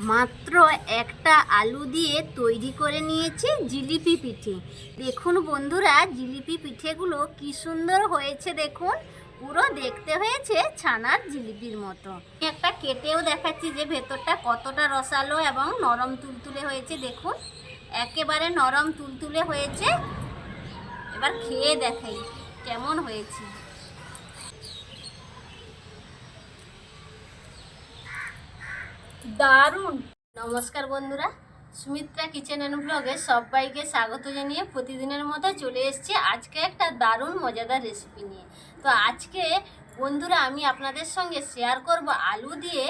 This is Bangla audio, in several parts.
মাত্র একটা আলু দিয়ে তৈরি করে নিয়েছি জিলিপি পিঠে। দেখুন বন্ধুরা, জিলিপি পিঠেগুলো কি সুন্দর হয়েছে দেখুন। পুরো দেখতে হয়েছে ছানার জিলিপির মতো। একটা কেটেও দেখাচ্ছি যে ভেতরটা কতটা রসালো এবং নরম তুলতুলে হয়েছে দেখুন। একেবারে নরম তুলতুলে হয়েছে। এবার খেয়ে দেখাই কেমন হয়েছে। দারুণ। নমস্কার বন্ধুরা, সুমিত্রা কিচেন অ্যান্ড ব্লগে সবাইকে স্বাগত জানিয়ে প্রতিদিনের মতো চলে এসেছি আজকে একটা দারুণ মজাদার রেসিপি নিয়ে। তো আজকে বন্ধুরা, আমি আপনাদের সঙ্গে শেয়ার করব আলু দিয়ে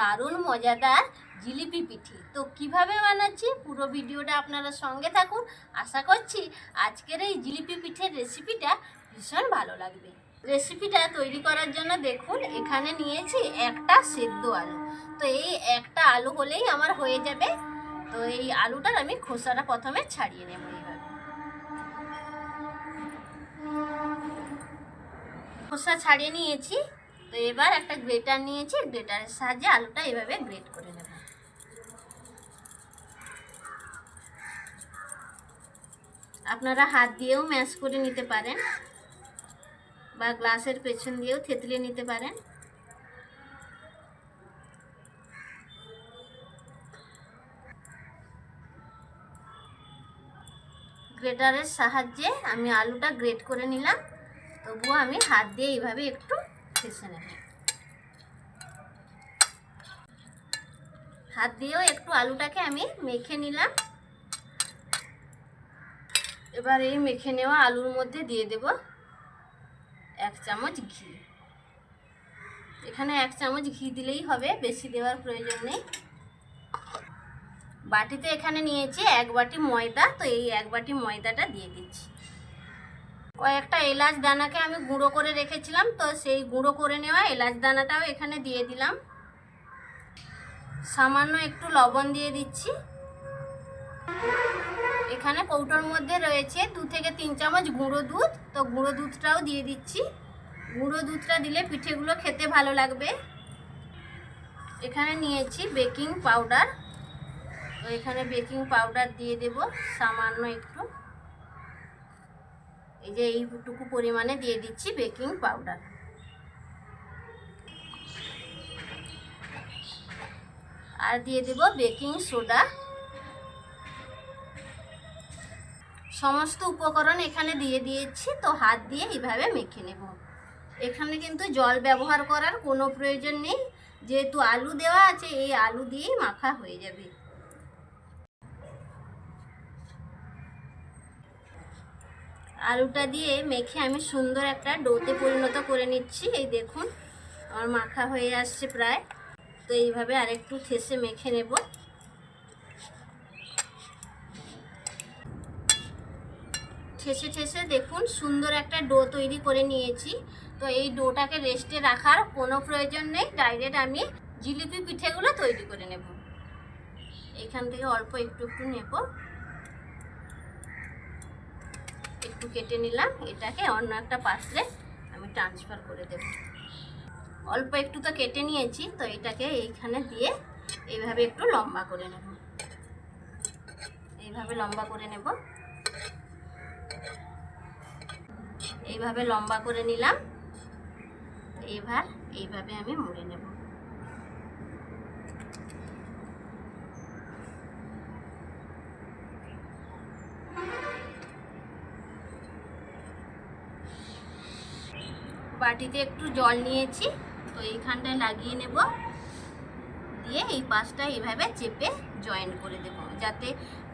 দারুণ মজাদার জিলিপি পিঠি। তো কীভাবে বানাচ্ছি পুরো ভিডিওটা আপনারা সঙ্গে থাকুন। আশা করছি আজকের এই জিলিপি পিঠের রেসিপিটা ভীষণ ভালো লাগবে। রেসিপিটা তৈরি করার জন্য দেখুন, এখানে নিয়েছি একটা সেদ্ধ আলু। তো এই একটা আলু হলেই আমার হয়ে যাবে। তো এই আলুটার আমি খোসাটা প্রথমে ছাড়িয়ে নেব এইভাবে। খোসা ছাড়িয়ে নিয়েছি। তো এবার একটা গ্রেটার নিয়েছি, গ্রেটারের সাহায্যে আলুটা এভাবে গ্রেট করে নেব। আপনারা হাত দিয়েও ম্যাশ করে নিতে পারেন বা গ্লাসের পেছন দিয়েও থেতলে নিতে পারেন। গ্রেটারের সাহায্যে আমি আলুটা গ্রেট করে নিলাম। তবুও আমি হাত দিয়ে এইভাবে একটু ফেসে নেব। হাত দিয়েও একটু আলুটাকে আমি মেখে নিলাম। এবার এই মেখে নেওয়া আলুর মধ্যে দিয়ে দেব এক চামচ ঘি। এখানে এক চামচ ঘি দিলেই হবে, বেশি দেওয়ার প্রয়োজন নেই। বাটিতে এখানে নিয়েছি এক বাটি ময়দা, তো এই এক বাটি ময়দাটা দিয়ে দিচ্ছি। কয়েকটা এলাচ দানাকে আমি গুঁড়ো করে রেখেছিলাম, তো সেই গুঁড়ো করে নেওয়া এলাচ দানাটাও এখানে দিয়ে দিলাম। সামান্য একটু লবণ দিয়ে দিচ্ছি। এখানে কৌটোর মধ্যে রয়েছে দু থেকে তিন চামচ গুঁড়ো দুধ, তো গুঁড়ো দুধটাও দিয়ে দিচ্ছি। গুঁড়ো দুধটা দিলে পিঠেগুলো খেতে ভালো লাগবে। এখানে নিয়েছি বেকিং পাউডার। এখানে বেকিং পাউডার দিয়ে দেব, সামান্য একটু। এই যে এইটুকু পরিমাণে দিয়ে দিচ্ছি বেকিং পাউডার। আর দিয়ে দেব বেকিং সোডা। সমস্ত উপকরণ এখানে দিয়ে দিয়েছি, তো হাত দিয়ে এইভাবে মেখে নেব। এখানে কিন্তু জল ব্যবহার করার কোনো প্রয়োজন নেই, যেহেতু আলু দেওয়া আছে, এই আলু দিয়েই মাখা হয়ে যাবে। আলুটা দিয়ে মেখে আমি সুন্দর একটা ডোতে পরিণত করে নিচ্ছি। এই দেখুন, আমার মাখা হয়ে আসছে প্রায়। তো এইভাবে আরেকটু ঠেসে মেখে নেব। ঠেসে ঠেসে দেখুন, সুন্দর একটা ডো তৈরি করে নিয়েছি। তো এই ডোটাকে রেস্টে রাখার কোনো প্রয়োজন নেই। ডাইরেক্ট আমি জিলিপি পিঠেগুলো তৈরি করে নেব। এখান থেকে অল্প একটু একটু নেব। একটু কেটে নিলাম। এটাকে অন্য একটা পাত্রে আমি ট্রান্সফার করে দেব। অল্প একটু তো কেটে নিয়েছি, তো এটাকে এইখানে দিয়ে এইভাবে একটু লম্বা করে নেব। এইভাবে লম্বা করে নেব। এইভাবে লম্বা করে নিলাম। এবার এইভাবে আমি মুড়ে নেব। বাটিতে একটু জল নিয়েছি। তো এইখানটায় লাগিয়ে নেব। দিয়ে এই পাশটা এইভাবে চেপে জয়েন করে দেব, যাতে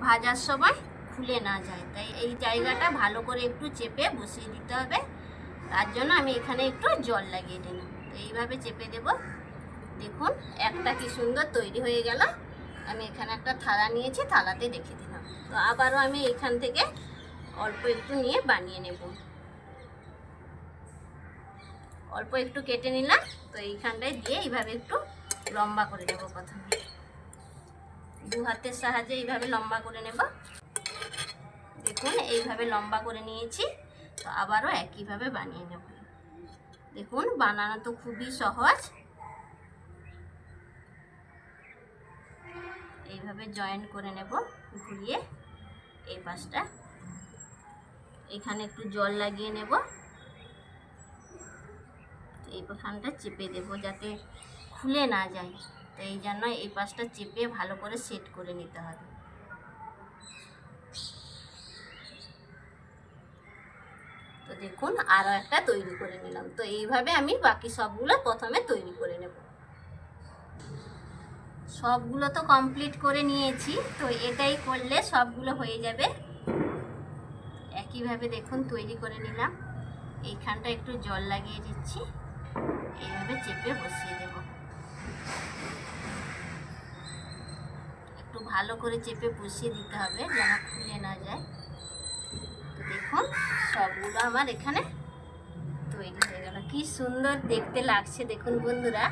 ভাজার সময় খুলে না যায়। তাই এই জায়গাটা ভালো করে একটু চেপে বসিয়ে দিতে হবে। তার জন্য আমি এখানে একটু জল লাগিয়ে দিলাম তো এইভাবে চেপে দেব। দেখুন, একটা কি সুন্দর তৈরি হয়ে গেল। আমি এখানে একটা থালা নিয়েছি, থালাতে রেখে দিলাম। তো আবারও আমি এখান থেকে অল্প একটু নিয়ে বানিয়ে নেব। অল্প একটু কেটে নিলাম। তো এইখানটায় দিয়ে এইভাবে একটু লম্বা করে নেব প্রথমে। দু হাতের সাহায্যে এইভাবে লম্বা করে নেব। দেখুন, এইভাবে লম্বা করে নিয়েছি। তো আবারও একইভাবে বানিয়ে নেব। দেখুন, বানানো তো খুবই সহজ। এইভাবে জয়েন করে নেব ঘুরিয়ে এই পাশটা। এখানে একটু জল লাগিয়ে নেব। এইখানটা চেপে দেব যাতে খুলে না যায়। তো এই জন্য এই পাশটা চেপে ভালো করে সেট করে নিতে হবে। তো দেখুন আরও একটা তৈরি করে নিলাম। তো এইভাবে আমি বাকি সবগুলো প্রথমে তৈরি করে নেব। সবগুলো তো কমপ্লিট করে নিয়েছি। তো এটাই করলে সবগুলো হয়ে যাবে। একইভাবে দেখুন, তৈরি করে নিলাম। এইখানটা একটু জল লাগিয়ে দিচ্ছি। এইভাবে চেপে বসিয়ে দেব একটু ভালো করে চেপে বসিয়ে দিতে হবে, যেন খুলে না যায়। তো দেখুন, সবগুলো আমার এখানে তৈরি হয়ে গেল। কি সুন্দর দেখতে লাগছে, দেখুন বন্ধুরা।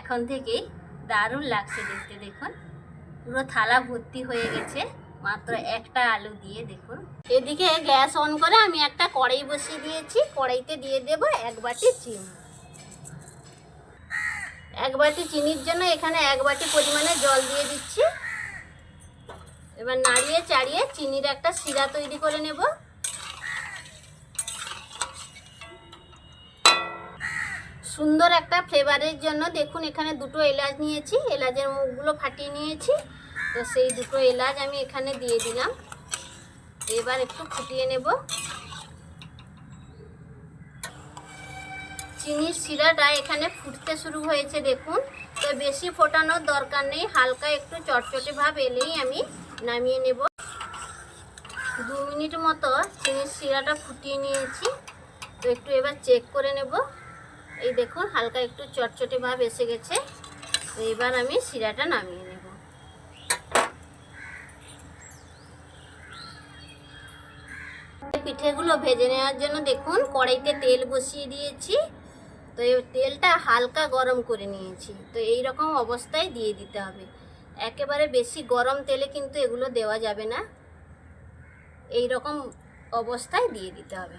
এখন থেকেই দারুণ লাগছে দেখতে, দেখুন। পুরো থালা ভর্তি হয়ে গেছে, মাত্র একটা আলু দিয়ে, দেখুন। এদিকে গ্যাস অন করে আমি একটা কড়াই বসিয়ে দিয়েছি। কড়াইতে দিয়ে দেব এক বাটি চিনি। এক বাটি চিনির জন্য এখানে এক বাটি পরিমাণে জল দিয়ে দিচ্ছি। এবার নাড়িয়ে চাড়িয়ে চিনির একটা শিরা তৈরি করে নেব। সুন্দর একটা ফ্লেভারের জন্য দেখুন, এখানে দুটো এলাচ নিয়েছি, এলাচের মুখগুলো ফাটিয়ে নিয়েছি। তো সেই দুটো এলাচ আমি এখানে দিয়ে দিলাম। এবার একটু ফুটিয়ে নেব। চিনির শিরাটা এখানে ফুটতে শুরু হয়েছে, দেখুন। তো বেশি ফোটানোর দরকার নেই, হালকা একটু চটচটে ভাব এলেই আমি নামিয়ে নেব। দু মিনিট মতো চিনির শিরাটা ফুটিয়ে নিয়েছি। তো একটু এবার চেক করে নেব। এই দেখুন, হালকা একটু চটচটে ভাব এসে গেছে। তো এবার আমি শিরাটা নামিয়ে নেব। পিঠেগুলো ভেজে নেওয়ার জন্য দেখুন, কড়াইতে তেল বসিয়ে দিয়েছি। তো এই তেলটা হালকা গরম করে নিয়েছি। তো এই রকম অবস্থায় দিয়ে দিতে হবে। একেবারে বেশি গরম তেলে কিন্তু এগুলো দেওয়া যাবে না। এই রকম অবস্থায় দিয়ে দিতে হবে।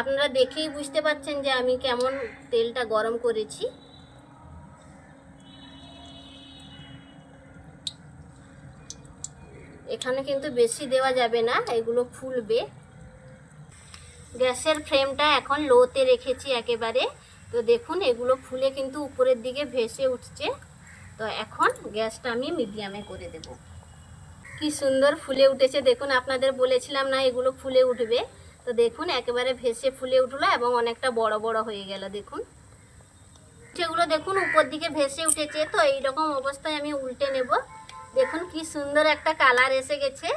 আপনারা দেখেই বুঝতে পাচ্ছেন যে আমি কেমন তেলটা গরম করেছি। এখানে কিন্তু বেশি দেওয়া যাবে না, এগুলো ফুলবে। গ্যাসের ফ্লেমটা এখন লোতে রেখেছি একেবারে। তো দেখুন, এগুলো ফুলে কিন্তু উপরের দিকে ভেসে উঠছে। তো এখন গ্যাসটা আমি মিডিয়ামে করে দেব। কি সুন্দর ফুলে উঠেছে। দেখুন, আপনাদের বলেছিলাম না এগুলো ফুলে উঠবে। তো দেখুন, একেবারে ভেসে ফুলে উঠল এবং অনেকটা বড় বড় হয়ে গেল, দেখুন। সেগুলো দেখুন, উপর দিকে ভেসে উঠেছে। তো এইরকম অবস্থায় আমি উল্টে নেব। দেখুন, কি সুন্দর একটা কালার এসে গেছে।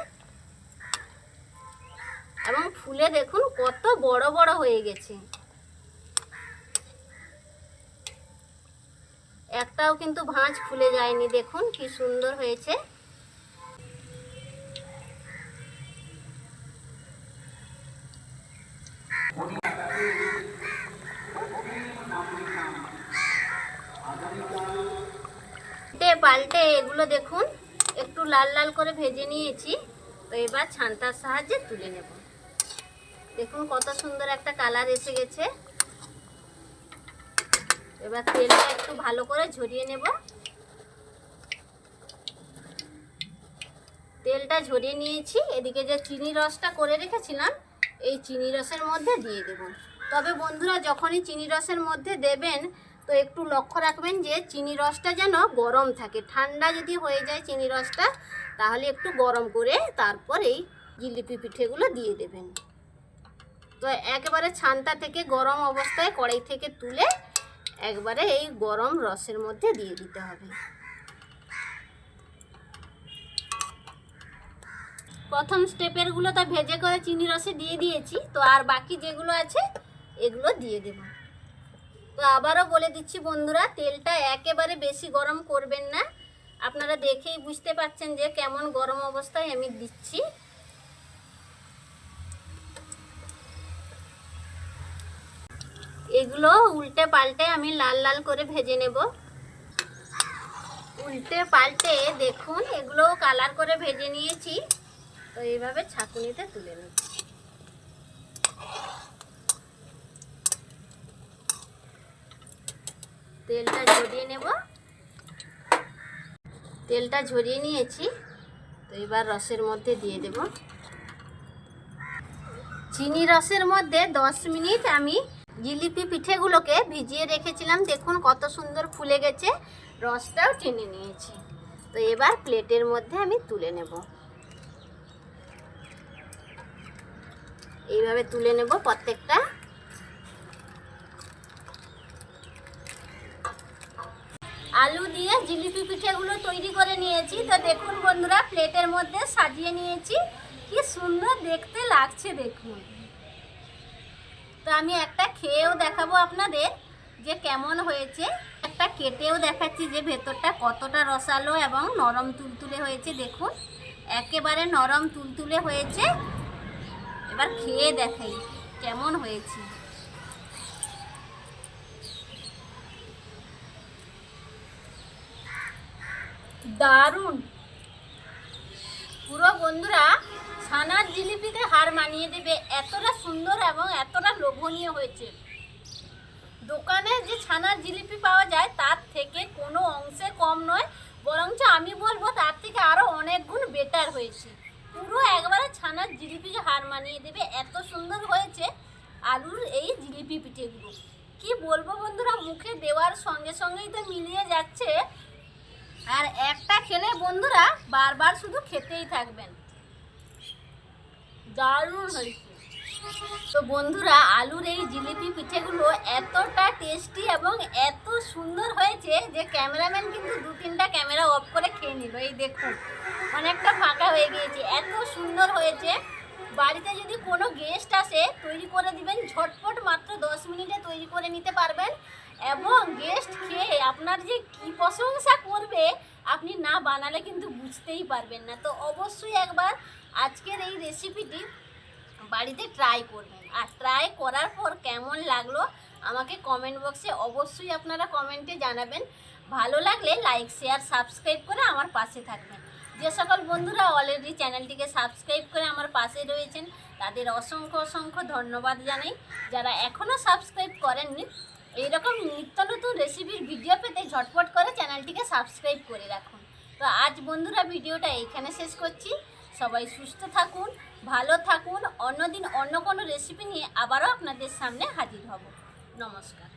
এবং ফুলে দেখুন, কত বড় বড় হয়ে গেছে। একটাও কিন্তু ভাঁজ খুলে যায়নি, দেখুন কি সুন্দর হয়েছে। পাল্টে এগুলো দেখুন, একটু লাল লাল করে ভেজে নিয়েছি, তো এবার ছান্তার সাহায্যে তুলে নেব। দেখুন কত সুন্দর একটা কালার এসে গেছে। এবার তেলটা একটু ভালো করে ঝরিয়ে নেব। তেলটা ঝরিয়ে নিয়েছি, এদিকে যে চিনি রসটা করে রেখেছিলাম, এই চিনি রসের মধ্যে দিয়ে দেব। তবে বন্ধুরা, যখনই চিনি রসের মধ্যে দেবেন, তো একটু লক্ষ্য রাখবেন যে চিনি রসটা যেন গরম থাকে। ঠান্ডা যদি হয়ে যায় চিনি রসটা, তাহলে একটু গরম করে তারপরেই জিলিপি পিঠেগুলো দিয়ে দেবেন। তো একেবারে ছানটা থেকে গরম অবস্থায় কড়াই থেকে তুলে একবারে এই গরম রসের মধ্যে দিয়ে দিতে হবে। প্রথম স্টেপেরগুলো তো ভেজে করে চিনি রসে দিয়ে দিয়েছি। তো আর বাকি যেগুলো আছে, এগুলো দিয়ে দেব। তো আবারও বলে দিচ্ছি বন্ধুরা, তেলটা একেবারে বেশি গরম করবেন না। আপনারা দেখেই বুঝতে পারছেন যে কেমন গরম অবস্থায় আমি দিচ্ছি। এগুলো উল্টে পাল্টে আমি লাল লাল করে ভেজে নেব। উল্টে পাল্টে দেখুন, এগুলো কালার করে ভেজে নিয়েছি। তো এইভাবে ছাঁকুনিতে তুলে নেব তেলটা ঝরিয়ে নেব। তেলটা ঝরিয়ে নিয়েছি। তো এবার রসের মধ্যে দিয়ে দেব। চিনি রসের মধ্যে দশ মিনিট আমি জিলিপি পিঠেগুলোকে ভিজিয়ে রেখেছিলাম। দেখুন কত সুন্দর ফুলে গেছে। রসটাও টেনে নিয়েছি। তো এবার প্লেটের মধ্যে আমি তুলে নেব। এইভাবে তুলে নেব প্রত্যেকটা। আলু দিয়ে জিলিপি পিঠেগুলো তৈরি করে নিয়েছি। তো দেখুন বন্ধুরা, প্লেটের মধ্যে সাজিয়ে নিয়েছি। কি সুন্দর দেখতে লাগছে দেখুন। তো আমি একটা খেয়েও দেখাবো আপনাদের যে কেমন হয়েছে। একটা কেটেও দেখাচ্ছি যে ভেতরটা কতটা রসালো এবং নরম তুলতুলে হয়েছে, দেখুন। একেবারে নরম তুলতুলে হয়েছে। এবার খেয়ে দেখাই কেমন হয়েছে। দারুণ! পুরো বন্ধুরা ছানার জিলিপিতে হার মানিয়ে দেবে। এতটা সুন্দর এবং এতটা লোভনীয় হয়েছে। দোকানে যে ছানার জিলিপি পাওয়া যায়, তার থেকে কোনো অংশে কম নয়। বরঞ্চ আমি বলব, তার থেকে আরও অনেক গুণ বেটার হয়েছে। পুরো একবারে ছানার জিলিপিকে হার মানিয়ে দেবে। এত সুন্দর হয়েছে আলুর এই জিলিপি পিঠেগুলো। কি বলব বন্ধুরা, মুখে দেওয়ার সঙ্গে সঙ্গেই তো মিলিয়ে যাচ্ছে। আর একটা খেলে বন্ধুরা, বারবার শুধু খেতেই থাকবেন। দারুণ হয়েছে। তো বন্ধুরা, আলুর এই জিলিপি পিঠেগুলো এতটা টেস্টি এবং এত সুন্দর হয়েছে যে ক্যামেরাম্যান কিন্তু দু তিনটা ক্যামেরা অফ করে খেয়ে নিল। এই দেখুন, অনেকটা ফাঁকা হয়ে গিয়েছে। এত সুন্দর হয়েছে। বাড়িতে যদি কোনো গেস্ট আসে, তৈরি করে দিবেন। ঝটপট মাত্র দশ মিনিটে তৈরি করে নিতে পারবেন। এবং গেস্ট খেয়ে আপনার যে কি প্রশংসা করবে, আপনি না বানালে কিন্তু বুঝতেই পারবেন না। তো অবশ্যই একবার আজকের এই রেসিপিটি বাড়িতে ট্রাই করবেন। আর ট্রাই করার পর কেমন লাগল আমাকে কমেন্ট বক্সে অবশ্যই আপনারা কমেন্টে জানাবেন। ভালো লাগলে লাইক শেয়ার সাবস্ক্রাইব করে আমার পাশে থাকবেন। যে সকল বন্ধুরা অলরেডি চ্যানেলটিকে সাবস্ক্রাইব করে আমার পাশে রয়েছেন, তাদের অসংখ্য অসংখ্য ধন্যবাদ জানাই। যারা এখনও সাবস্ক্রাইব করেননি, এইরকম নিত্য নতুন রেসিপির ভিডিও পেতে ঝটপট করে চ্যানেলটিকে সাবস্ক্রাইব করে রাখুন। তো আজ বন্ধুরা ভিডিওটা এইখানে শেষ করছি। সবাই সুস্থ থাকুন, ভালো থাকুন। অন্যদিন অন্য কোনো রেসিপি নিয়ে আবারও আপনাদের সামনে হাজির হব। নমস্কার।